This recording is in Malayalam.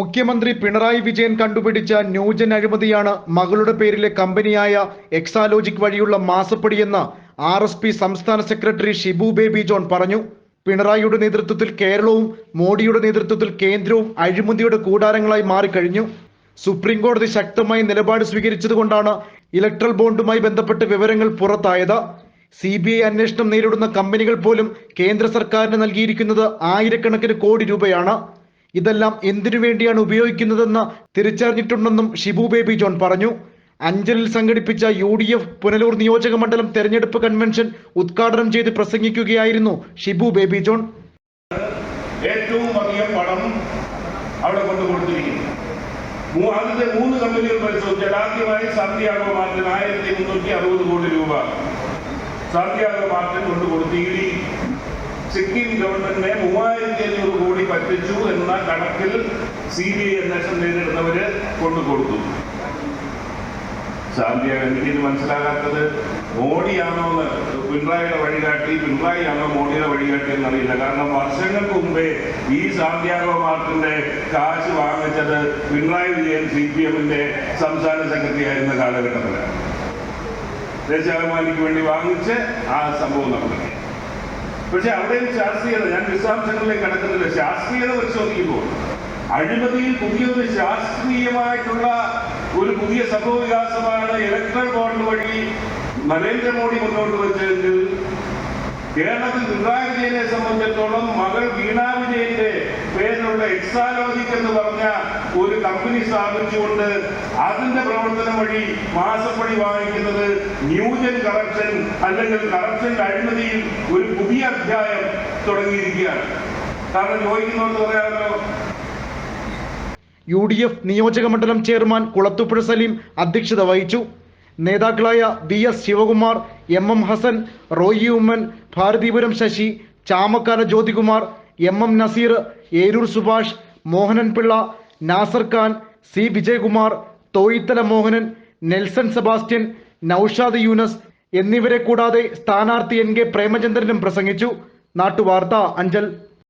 മുഖ്യമന്ത്രി പിണറായി വിജയൻ കണ്ടുപിടിച്ച ന്യൂജൻ അഴിമതിയാണ് മകളുടെ പേരിലെ കമ്പനിയായ എക്സാലോജിക് വഴിയുള്ള മാസപ്പടിയെന്ന് ആർ എസ് പി സംസ്ഥാന സെക്രട്ടറി ഷിബു ബേബി ജോൺ പറഞ്ഞു. പിണറായിയുടെ നേതൃത്വത്തിൽ കേരളവും മോഡിയുടെ നേതൃത്വത്തിൽ കേന്ദ്രവും അഴിമതിയുടെ കൂടാരങ്ങളായി മാറിക്കഴിഞ്ഞു. സുപ്രീം കോടതി ശക്തമായ നിലപാട് സ്വീകരിച്ചതുകൊണ്ടാണ് ഇലക്ട്രൽ ബോണ്ടുമായി ബന്ധപ്പെട്ട് വിവരങ്ങൾ പുറത്തായത്. സി ബി ഐ അന്വേഷണം നേരിടുന്ന കമ്പനികൾ പോലും കേന്ദ്ര സർക്കാരിന് നൽകിയിരിക്കുന്നത് ആയിരക്കണക്കിന് കോടി രൂപയാണ്. ഇതെല്ലാം എന്തിനു വേണ്ടിയാണ് ഉപയോഗിക്കുന്നതെന്ന് തിരിച്ചറിഞ്ഞിട്ടുണ്ടെന്നും ഷിബു ബേബി ജോൺ പറഞ്ഞു. അഞ്ചലിൽ സംഘടിപ്പിച്ച യു ഡി എഫ് പുനലൂർ നിയോജക മണ്ഡലം തെരഞ്ഞെടുപ്പ് കൺവെൻഷൻ ഉദ്ഘാടനം ചെയ്ത് പ്രസംഗിക്കുകയായിരുന്നു ഷിബു ബേബി ജോൺ. ഏറ്റവും വലിയ പണം അവിടെ കൊണ്ടു കൊടുത്തിരിക്കുന്നു. ആദ്യത്തെ മൂന്ന് കമ്പനികൾ പരിശോധിച്ചാൽ ആദ്യമായി സാന്തിയാഗോ മാർട്ടിൻ ആയിരത്തി മുന്നൂറ്റി അറുപത് കോടി രൂപ സാന്തിയാഗോ മാർട്ടിൻ കൊണ്ട് കൊടുത്തിരി സിക്കിം ഗവൺമെന്റിനെ മൂവായിരത്തി അഞ്ഞൂറ് കോടി പറ്റിച്ചു എന്ന കണക്കിൽ സി ബി ഐ അന്വേഷണം നേരിടുന്നവര് കൊണ്ടു കൊടുത്തു സാന്തിയാഗോ എനിക്ക് മനസ്സിലാകാത്തത് മോഡിയാണോ എന്ന് പിണറായിയുടെ വഴികാട്ടി പിണറായിയാണോ മോഡിയുടെ വഴികാട്ടി എന്നറിയില്ല. കാരണം വർഷങ്ങൾക്ക് മുമ്പേ ഈ സാന്ത്യാഗോ മാർട്ടിന്റെ കാശ് വാങ്ങിച്ചത് പിണറായി വിജയൻ സി പി എമ്മിന്റെ സംസ്ഥാന സെക്രട്ടറി ആയിരുന്ന കാലഘട്ടത്തിലാണ്. ദേശാഭിമാനിക്ക് വേണ്ടി വാങ്ങിച്ച് ആ സംഭവം നടന്നത് പക്ഷെ അവിടെയും ശാസ്ത്രീയത ഞാൻ വിശദാംശങ്ങളിലേക്ക് കടക്കുന്നില്ല. ശാസ്ത്രീയത പരിശോധിക്കുമ്പോൾ അഴിമതിയിൽ പുതിയൊരു ശാസ്ത്രീയമായിട്ടുള്ള ഒരു പുതിയ സംഭവ വികാസമാണ് ഇലക്ട്രൽ ബോണ്ട് വഴി നരേന്ദ്രമോദി മുന്നോട്ട് വെച്ചതെങ്കിൽ കേരളത്തിൽ പിണറായി പറഞ്ഞ ഒരു കമ്പനി സ്ഥാപിച്ചുകൊണ്ട് അതിന്റെ പ്രവർത്തനം വഴി മാസപ്പടി വാങ്ങിക്കുന്നത് ന്യൂജൻ കറപ്ഷൻ അല്ലെങ്കിൽ കറപ്ഷൻ അഴിമതിയിൽ ഒരു പുതിയ അധ്യായം തുടങ്ങിയിരിക്കുകയാണ്. കാരണം ചോദിക്കുന്നവർക്ക് പറയാമല്ലോ യു ഡി എഫ് നിയോജക മണ്ഡലം ചെയർമാൻ കുളത്തുപുഴ സലീം അധ്യക്ഷത വഹിച്ചു. നേതാക്കളായ V S Sivakumar M M Hassan Roy Oommen Bharathipuram Sasi Chamakkala Jyothikumar M M Naseer Eroor Subhash Mohanan Pillai Nasar Khan C Vijayakumar Thoyithala Mohanan Nelson Sebastian Noushad Yunus എന്നിവരെ കൂടാതെ സ്ഥാനാർത്ഥി എൻ കെ പ്രേമചന്ദ്രനും പ്രസംഗിച്ചു. നാട്ടുവാർത്ത അഞ്ചൽ.